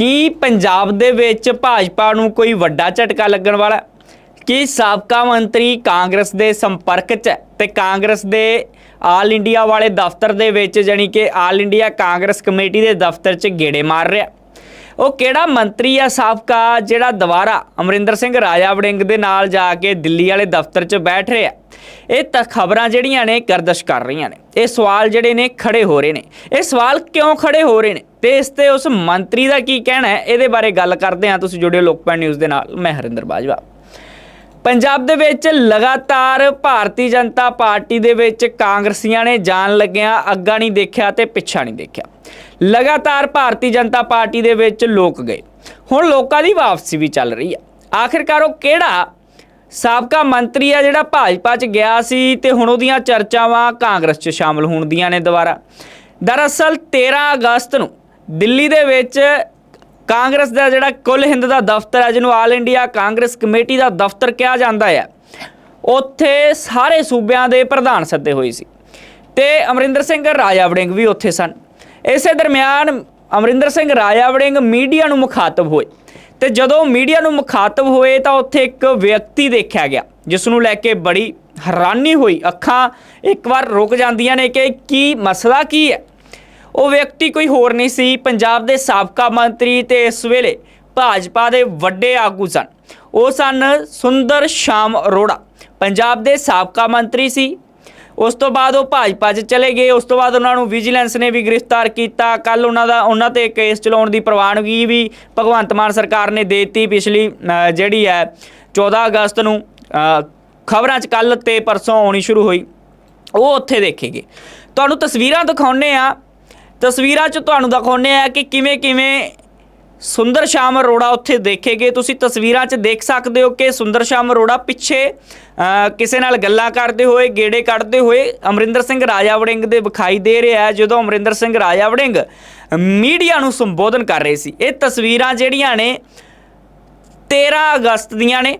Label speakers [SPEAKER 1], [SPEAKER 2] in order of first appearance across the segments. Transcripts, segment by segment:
[SPEAKER 1] ਕੀ ਪੰਜਾਬ ਦੇ ਵਿੱਚ ਭਾਜਪਾ ਨੂੰ ਕੋਈ ਵੱਡਾ ਝਟਕਾ ਲੱਗਣ ਵਾਲਾ ਹੈ? ਕੀ ਸਾਬਕਾ ਮੰਤਰੀ ਕਾਂਗਰਸ ਦੇ ਸੰਪਰਕ 'ਚ ਹੈ ਤੇ ਕਾਂਗਰਸ ਦੇ ਆਲ ਇੰਡੀਆ ਵਾਲੇ ਦਫ਼ਤਰ ਦੇ ਵਿੱਚ ਜਾਣੀ ਕਿ ਆਲ ਇੰਡੀਆ ਕਾਂਗਰਸ ਕਮੇਟੀ ਦੇ ਦਫ਼ਤਰ 'ਚ ਗੇੜੇ ਮਾਰ ਰਿਹਾ ਉਹ ਕਿਹੜਾ ਮੰਤਰੀ ਆ ਸਾਬਕਾ ਜਿਹੜਾ ਦੁਬਾਰਾ ਅਮਰਿੰਦਰ ਸਿੰਘ ਰਾਜਾ ਵੜਿੰਗ ਦੇ ਨਾਲ ਜਾ ਕੇ ਦਿੱਲੀ ਵਾਲੇ ਦਫ਼ਤਰ 'ਚ ਬੈਠ ਰਿਹਾ ਇਹ ਤਾਂ ਖਬਰਾਂ ਜਿਹੜੀਆਂ ਨੇ ਕਰਦਸ਼ ਕਰ ਰਹੀਆਂ ਨੇ। ਇਹ ਸਵਾਲ ਜਿਹੜੇ ਨੇ ਖੜੇ ਹੋ ਰਹੇ ਨੇ। ਇਹ ਸਵਾਲ ਕਿਉਂ ਖੜੇ ਹੋ ਰਹੇ ਨੇ? ਤੇ ਇਸ ਤੇ ਉਸ ਮੰਤਰੀ ਦਾ ਕੀ ਕਹਿਣਾ ਹੈ? ਇਹਦੇ ਬਾਰੇ ਗੱਲ ਕਰਦੇ ਹਾਂ। ਤੁਸੀਂ ਜੁੜਿਓ ਲੋਕਪਾਲ ਨਿਊਜ਼ ਦੇ ਨਾਲ। ਮੈਂ ਹਰਿੰਦਰ ਬਾਜਵਾ। ਪੰਜਾਬ ਦੇ ਵਿੱਚ ਲਗਾਤਾਰ ਭਾਰਤੀ ਜਨਤਾ ਪਾਰਟੀ ਦੇ ਵਿੱਚ ਕਾਂਗਰਸੀਆਂ ਨੇ ਜਾਣ ਲੱਗਿਆਂ, ਅੱਗਾ ਨਹੀਂ ਦੇਖਿਆ ਤੇ ਪਿੱਛਾ ਨਹੀਂ ਦੇਖਿਆ। ਲਗਾਤਾਰ ਭਾਰਤੀ ਜਨਤਾ ਪਾਰਟੀ ਦੇ ਵਿੱਚ ਲੋਕ ਗਏ। ਹੁਣ ਲੋਕਾਂ ਦੀ ਵਾਪਸੀ ਵੀ ਚੱਲ ਰਹੀ ਹੈ। ਆਖਿਰਕਾਰ ਉਹ ਕਿਹੜਾ ਸਾਬਕਾ ਮੰਤਰੀ ਆ ਜਿਹੜਾ ਭਾਜਪਾ 'ਚ ਗਿਆ ਸੀ ਤੇ ਹੁਣ ਉਹਦੀਆਂ ਚਰਚਾਵਾਂ ਕਾਂਗਰਸ 'ਚ ਸ਼ਾਮਲ ਹੋਣ ਦੀਆਂ ਨੇ ਦੁਬਾਰਾ। ਦਰਅਸਲ 13 ਅਗਸਤ ਨੂੰ ਦਿੱਲੀ ਦੇ ਵਿੱਚ ਕਾਂਗਰਸ ਦਾ ਜਿਹੜਾ ਕੁੱਲ ਹਿੰਦ ਦਾ ਦਫ਼ਤਰ ਹੈ, ਜਿਹਨੂੰ ਆਲ ਇੰਡੀਆ ਕਾਂਗਰਸ ਕਮੇਟੀ ਦਾ ਦਫ਼ਤਰ ਕਿਹਾ ਜਾਂਦਾ ਹੈ, ਉੱਥੇ ਸਾਰੇ ਸੂਬਿਆਂ ਦੇ ਪ੍ਰਧਾਨ ਸੱਦੇ ਹੋਏ ਸੀ ਤੇ ਅਮਰਿੰਦਰ ਸਿੰਘ ਰਾਜਾ ਵੜਿੰਗ ਵੀ ਉੱਥੇ ਸਨ। ਇਸੇ ਦਰਮਿਆਨ ਅਮਰਿੰਦਰ ਸਿੰਘ ਰਾਜਾ ਵੜਿੰਗ ਮੀਡੀਆ ਨੂੰ ਮੁਖਾਤਬ ਹੋਏ ਤੇ ਜਦੋਂ ਮੀਡੀਆ ਨੂੰ ਮੁਖਾਤਬ ਹੋਏ ਤਾਂ ਉੱਥੇ ਇੱਕ ਵਿਅਕਤੀ ਦੇਖਿਆ ਗਿਆ ਜਿਸ ਨੂੰ ਲੈ ਕੇ ਬੜੀ ਹੈਰਾਨੀ ਹੋਈ, ਅੱਖਾਂ ਇੱਕ ਵਾਰ ਰੁਕ ਜਾਂਦੀਆਂ ਨੇ ਕਿ ਕੀ ਮਸਲਾ ਕੀ ਹੈ? ਉਹ ਵਿਅਕਤੀ ਕੋਈ ਹੋਰ ਨਹੀਂ ਸੀ। ਪੰਜਾਬ ਦੇ ਸਾਬਕਾ ਮੰਤਰੀ ਤੇ ਇਸ ਵੇਲੇ ਭਾਜਪਾ ਦੇ ਵੱਡੇ ਆਗੂ ਸਨ। ਉਹ ਸਨ ਸੁੰਦਰ ਸ਼ਾਮ ਅਰੋੜਾ। ਪੰਜਾਬ ਦੇ ਸਾਬਕਾ ਮੰਤਰੀ ਸੀ। ਉਸ ਤੋਂ ਬਾਅਦ ਉਹ ਭਾਜਪਾ 'ਚ ਚਲੇ ਗਏ। ਉਸ ਤੋਂ ਬਾਅਦ ਉਹਨਾਂ ਨੂੰ ਵਿਜੀਲੈਂਸ ਨੇ ਵੀ ਗ੍ਰਿਫਤਾਰ ਕੀਤਾ। ਕੱਲ ਉਹਨਾਂ ਦਾ ਉਹਨਾਂ ਤੇ ਕੇਸ ਚਲਾਉਣ ਦੀ ਪ੍ਰਵਾਨਗੀ ਵੀ ਭਗਵੰਤ ਮਾਨ ਸਰਕਾਰ ਨੇ ਦੇ ਦਿੱਤੀ ਪਿਛਲੀ ਜਿਹੜੀ ਹੈ 14 ਅਗਸਤ ਨੂੰ। ਖਬਰਾਂ 'ਚ ਕੱਲ ਤੇ ਪਰਸੋਂ ਆਉਣੀ ਸ਼ੁਰੂ ਹੋਈ। ਉਹ ਉੱਥੇ ਦੇਖੇਗੇ। ਤੁਹਾਨੂੰ ਤਸਵੀਰਾਂ ਦਿਖਾਉਣੇ ਆ ਤਸਵੀਰਾਂ 'ਚ ਤੁਹਾਨੂੰ ਦਿਖਾਉਣੇ ਆ ਕਿ ਕਿਵੇਂ ਕਿਵੇਂ ਸੁੰਦਰ ਸ਼ਾਮ ਅਰੋੜਾ ਉੱਥੇ ਦੇਖੇਗੇ। ਤੁਸੀਂ ਤਸਵੀਰਾਂ 'ਚ ਦੇਖ ਸਕਦੇ ਹੋ ਕਿ ਸੁੰਦਰ ਸ਼ਾਮ ਅਰੋੜਾ ਪਿੱਛੇ ਕਿਸੇ ਨਾਲ ਗੱਲਾਂ ਕਰਦੇ ਹੋਏ, ਗੇੜੇ ਕੱਢਦੇ ਹੋਏ ਅਮਰਿੰਦਰ ਸਿੰਘ ਰਾਜਾ ਵੜਿੰਗ ਦੇ ਵਿਖਾਈ ਦੇ ਰਿਹਾ ਜਦੋਂ ਅਮਰਿੰਦਰ ਸਿੰਘ ਰਾਜਾ ਵੜਿੰਗ ਮੀਡੀਆ ਨੂੰ ਸੰਬੋਧਨ ਕਰ ਰਹੇ ਸੀ। ਇਹ ਤਸਵੀਰਾਂ ਜਿਹੜੀਆਂ ਨੇ 13 ਅਗਸਤ ਦੀਆਂ ਨੇ।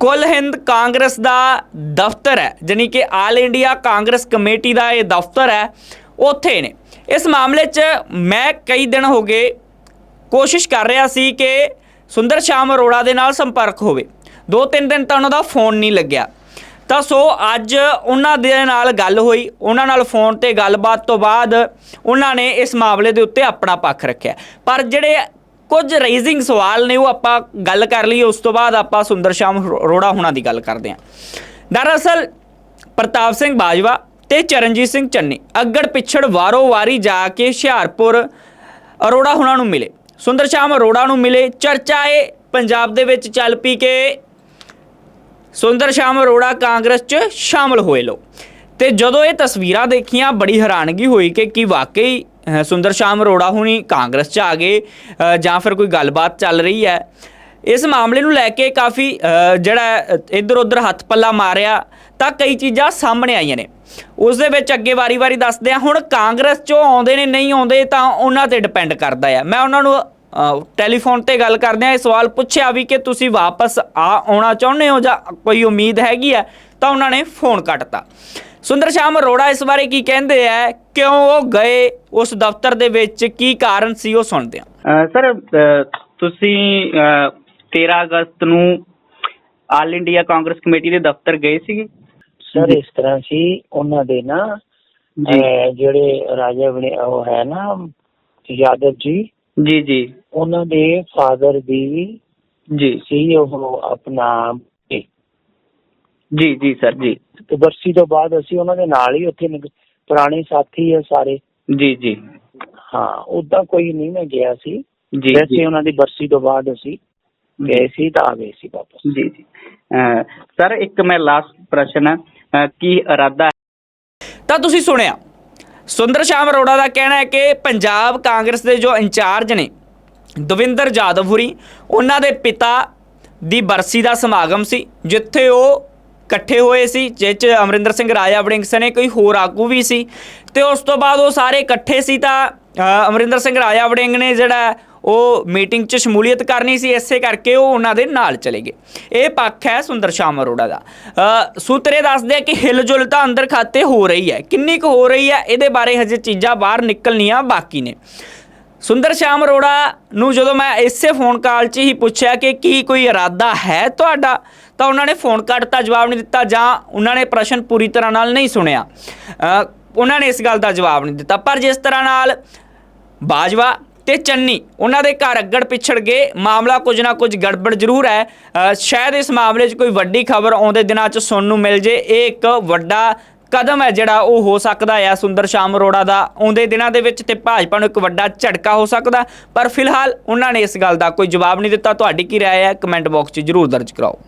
[SPEAKER 1] ਕੁੱਲ ਹਿੰਦ ਕਾਂਗਰਸ ਦਾ ਦਫ਼ਤਰ ਹੈ, ਜਾਣੀ ਕਿ ਆਲ ਇੰਡੀਆ ਕਾਂਗਰਸ ਕਮੇਟੀ ਦਾ ਇਹ ਦਫ਼ਤਰ ਹੈ, ਉੱਥੇ ਨੇ। ਇਸ ਮਾਮਲੇ 'ਚ ਮੈਂ ਕਈ ਦਿਨ ਹੋ ਗਏ ਕੋਸ਼ਿਸ਼ ਕਰ ਰਿਹਾ ਸੀ ਕਿ ਸੁੰਦਰ ਸ਼ਾਮ ਅਰੋੜਾ ਦੇ ਨਾਲ ਸੰਪਰਕ ਹੋਵੇ। ਦੋ ਤਿੰਨ ਦਿਨ ਤਾਂ ਉਹਨਾਂ ਦਾ ਫੋਨ ਨਹੀਂ ਲੱਗਿਆ। ਤਾਂ ਸੋ ਅੱਜ ਉਹਨਾਂ ਦੇ ਨਾਲ ਗੱਲ ਹੋਈ। ਉਹਨਾਂ ਨਾਲ ਫੋਨ ਤੇ ਗੱਲਬਾਤ ਤੋਂ ਬਾਅਦ ਉਹਨਾਂ ਨੇ ਇਸ ਮਾਮਲੇ ਦੇ ਉੱਤੇ ਆਪਣਾ ਪੱਖ ਰੱਖਿਆ। ਪਰ ਜਿਹੜੇ ਕੁਝ ਰੇਜ਼ਿੰਗ ਸਵਾਲ ਨੇ ਉਹ ਆਪਾਂ ਗੱਲ ਕਰ ਲਈ ਉਸ ਤੋਂ ਬਾਅਦ ਆਪਾਂ ਸੁੰਦਰ ਸ਼ਾਮ ਅਰੋੜਾ ਹੁਣਾਂ ਦੀ ਗੱਲ ਕਰਦੇ ਹਾਂ। ਦਰਅਸਲ ਪ੍ਰਤਾਪ ਸਿੰਘ ਬਾਜਵਾ ਤੇ ਚਰਨਜੀਤ ਸਿੰਘ ਚੰਨੀ ਅੱਗੜ ਪਿਛੜ ਵਾਰੋ ਵਾਰੀ ਜਾ ਕੇ ਹੁਸ਼ਿਆਰਪੁਰ ਅਰੋੜਾ ਹੁਣਾਂ ਨੂੰ ਮਿਲੇ। ਸੁੰਦਰ ਸ਼ਾਮ ਅਰੋੜਾ ਨੂੰ ਮਿਲੇ। ਚਰਚਾ ਇਹ ਪੰਜਾਬ ਦੇ ਵਿੱਚ ਚੱਲ ਪਈ ਕਿ ਸੁੰਦਰ ਸ਼ਾਮ ਅਰੋੜਾ ਕਾਂਗਰਸ 'ਚ ਸ਼ਾਮਲ ਹੋਏ ਲੋ ਤੇ ਜਦੋਂ ਇਹ ਤਸਵੀਰਾਂ ਦੇਖੀਆਂ, ਬੜੀ ਹੈਰਾਨਗੀ ਹੋਈ ਕਿ ਕੀ ਵਾਕਈ ਸੁੰਦਰ ਸ਼ਾਮ ਅਰੋੜਾ ਹੁਣੀ ਕਾਂਗਰਸ 'ਚ ਆ ਗਏ ਜਾਂ ਫਿਰ ਕੋਈ ਗੱਲਬਾਤ ਚੱਲ ਰਹੀ ਹੈ। ਇਸ ਮਾਮਲੇ ਨੂੰ ਲੈ ਕੇ ਕਾਫੀ ਜਿਹੜਾ ਇੱਧਰ ਉੱਧਰ ਹੱਥ ਪੱਲਾ ਮਾਰਿਆ ਤਾਂ ਕਈ ਚੀਜ਼ਾਂ ਸਾਹਮਣੇ ਆਈਆਂ ਨੇ। ਉਸ ਦੇ ਵਿੱਚ ਅੱਗੇ ਵਾਰੀ-ਵਾਰੀ ਦੱਸਦੇ ਆ ਹੁਣ ਕਾਂਗਰਸ 'ਚੋਂ ਆਉਂਦੇ ਨੇ, ਨਹੀਂ ਆਉਂਦੇ ਤਾਂ ਉਹਨਾਂ ਤੇ ਡਿਪੈਂਡ ਕਰਦਾ ਆ। ਮੈਂ ਉਹਨਾਂ ਨੂੰ ਟੈਲੀਫੋਨ ਤੇ ਗੱਲ ਕਰਦੇ ਆ ਇਹ ਸਵਾਲ ਪੁੱਛਿਆ ਵੀ ਕਿ ਤੁਸੀਂ ਵਾਪਸ ਆ, ਆਉਣਾ ਚਾਹੁੰਦੇ ਹੋ ਜਾਂ ਕੋਈ ਉਮੀਦ ਹੈਗੀ ਆ, ਤਾਂ ਉਹਨਾਂ ਨੇ ਫੋਨ ਕੱਟਤਾ। ਸੁੰਦਰ ਸ਼ਾਮ ਅਰੋੜਾ ਇਸ ਬਾਰੇ ਕੀ ਕਹਿੰਦੇ ਆ, ਕਿਉਂ ਉਹ ਗਏ, ਉਸ ਦਫ਼ਤਰ ਦੇ ਵਿੱਚ ਕੀ ਕਾਰਨ ਸੀ ਉਹ ਸੁਣਦੇ ਆ
[SPEAKER 2] ਸਰ ਤੁਸੀਂ 13 ਅਗਸਤ ਨੂੰ ਆਲ ਇੰਡੀਆ ਕਾਂਗਰਸ ਕਮੇਟੀ ਦੇ ਦਫ਼ਤਰ ਗਏ ਸੀਗੇ।
[SPEAKER 3] ਸਰ ਇਸ ਤਰ੍ਹਾਂ ਸੀ ਉਹਨਾਂ ਦੇ ਨਾ
[SPEAKER 2] ਜੀ।
[SPEAKER 3] ਅਹ ਜਿਹੜੇ ਰਾਜਾ ਬਣੇ ਉਹ ਹੈ ਨਾ ਯਾਦਵ ਜੀ।
[SPEAKER 2] ਜੀ ਜੀ।
[SPEAKER 3] ਉਹਨਾਂ ਦੇ ਫਾਦਰ ਦੀ
[SPEAKER 2] ਜੀ।
[SPEAKER 3] ਸੀ ਉਹ ਆਪਣਾ ਇਹ।
[SPEAKER 2] ਜੀ ਜੀ ਸਰ ਜੀ।
[SPEAKER 3] ਤੇ ਬਰਸੀ ਤੋਂ ਬਾਅਦ ਅਸੀਂ ਉਹਨਾਂ ਦੇ ਨਾਲ ਹੀ ਉੱਥੇ ਨਿਕ- ਪੁਰਾਣੇ ਸਾਥੀ ਆ ਸਾਰੇ।
[SPEAKER 2] ਜੀ ਜੀ।
[SPEAKER 3] ਹਾਂ ਉਦਾਂ ਕੋਈ ਨਹੀਂ ਮੈਂ ਗਿਆ ਸੀ।
[SPEAKER 2] ਜੀ
[SPEAKER 3] ਵੈਸੇ
[SPEAKER 2] ਜੀ।
[SPEAKER 3] ਉਹਨਾਂ ਦੀ ਬਰਸੀ ਤੋਂ ਬਾਅਦ ਅਸੀਂ ਗਏ ਸੀ ਤਾਂ ਆ ਗਏ ਸੀ ਵਾਪਸ।
[SPEAKER 2] ਜੀ ਜੀ। ਸਰ ਇੱਕ ਮੈਂ ਲਾਸਟ ਪ੍ਰਸ਼ਨ ਹੈ ਕੀ ਇਰਾਦਾ
[SPEAKER 1] ਤਾਂ ਤੁਸੀਂ ਸੁਣਿਆ। ਸੁੰਦਰ ਸ਼ਾਮ ਅਰੋੜਾ ਦਾ ਕਹਿਣਾ ਹੈ ਕਿ ਪੰਜਾਬ ਕਾਂਗਰਸ ਦੇ ਜੋ ਇੰਚਾਰਜ ਨੇ ਦਵਿੰਦਰ ਜਾਦਵਪੁਰੀ ਉਹਨਾਂ ਦੇ ਪਿਤਾ ਦੀ ਬਰਸੀ ਦਾ ਸਮਾਗਮ ਸੀ ਜਿੱਥੇ ਉਹ ਇਕੱਠੇ ਹੋਏ ਸੀ ਜਿਸ 'ਚ ਅਮਰਿੰਦਰ ਸਿੰਘ ਰਾਜਾ ਵੜਿੰਗ ਸਣੇ ਕੋਈ ਹੋਰ ਆਗੂ ਵੀ ਸੀ ਤੇ ਉਸ ਤੋਂ ਬਾਅਦ ਉਹ ਸਾਰੇ ਇਕੱਠੇ ਸੀ ਤਾਂ ਅਮਰਿੰਦਰ ਸਿੰਘ ਰਾਜਾ ਵੜਿੰਗ ਨੇ ਜਿਹੜਾ ਉਹ ਮੀਟਿੰਗ 'ਚ ਸ਼ਮੂਲੀਅਤ ਕਰਨੀ ਸੀ ਇਸੇ ਕਰਕੇ ਉਹ ਉਹਨਾਂ ਦੇ ਨਾਲ ਚਲੇ ਗਏ। ਇਹ ਪੱਖ ਹੈ ਸੁੰਦਰ ਸ਼ਾਮ ਅਰੋੜਾ ਦਾ। ਅ, ਸੂਤਰੇ ਦੱਸਦੇ ਆ ਕਿ ਹਿਲਜੁਲ ਤਾਂ ਅੰਦਰ ਖਾਤੇ ਹੋ ਰਹੀ ਹੈ। ਕਿੰਨੀ ਕੁ ਹੋ ਰਹੀ ਹੈ ਇਹਦੇ ਬਾਰੇ ਹਜੇ ਚੀਜ਼ਾਂ ਬਾਹਰ ਨਿਕਲਣੀਆਂ ਬਾਕੀ ਨੇ। ਸੁੰਦਰ ਸ਼ਾਮ ਅਰੋੜਾ ਨੂੰ ਜਦੋਂ ਮੈਂ ਇਸੇ ਫੋਨ ਕਾਲ 'ਚ ਹੀ ਪੁੱਛਿਆ ਕਿ ਕੀ ਕੋਈ ਇਰਾਦਾ ਹੈ ਤੁਹਾਡਾ ਤਾਂ ਉਹਨਾਂ ਨੇ ਫੋਨ ਕੱਟ ਤਾਂ ਜਵਾਬ ਨਹੀਂ ਦਿੱਤਾ ਜਾਂ ਉਹਨਾਂ ਨੇ ਪ੍ਰਸ਼ਨ ਪੂਰੀ ਤਰ੍ਹਾਂ ਨਾਲ ਨਹੀਂ ਸੁਣਿਆ। ਉਹਨਾਂ ਨੇ ਇਸ ਗੱਲ ਦਾ ਜਵਾਬ ਨਹੀਂ ਦਿੱਤਾ। ਪਰ ਜਿਸ ਤਰ੍ਹਾਂ ਨਾਲ ਬਾਜਵਾ ਤੇ ਚੰਨੀ, ਉਹਨਾਂ ਦੇ ਘਰ ਅੱਗੜ ਪਿਛੜ ਗਏ। ਮਾਮਲਾ ਕੁਝ ਨਾ ਕੁਝ ਗੜਬੜ ਜ਼ਰੂਰ ਹੈ। ਸ਼ਾਇਦ ਇਸ ਮਾਮਲੇ 'ਚ ਕੋਈ ਵੱਡੀ ਖਬਰ ਆਉਂਦੇ ਦਿਨਾਂ 'ਚ ਸੁਣਨ ਨੂੰ ਮਿਲ ਜੇ। ਇਹ ਇੱਕ ਵੱਡਾ ਕਦਮ ਹੈ ਜਿਹੜਾ ਉਹ ਹੋ ਸਕਦਾ ਹੈ। ਸੁੰਦਰ ਸ਼ਾਮ ਅਰੋੜਾ ਦਾ ਆਉਂਦੇ ਦਿਨਾਂ ਦੇ ਵਿੱਚ ਤੇ ਭਾਜਪਾ ਨੂੰ ਇੱਕ ਵੱਡਾ ਝਟਕਾ ਹੋ ਸਕਦਾ। ਪਰ ਫਿਲਹਾਲ ਉਹਨਾਂ ਨੇ ਇਸ ਗੱਲ ਦਾ ਕੋਈ ਜਵਾਬ ਨਹੀਂ ਦਿੱਤਾ। ਤੁਹਾਡੀ ਕੀ ਰਾਏ ਹੈ? ਕਮੈਂਟ ਬਾਕਸ 'ਚ ਜ਼ਰੂਰ ਦਰਜ ਕਰਾਓ।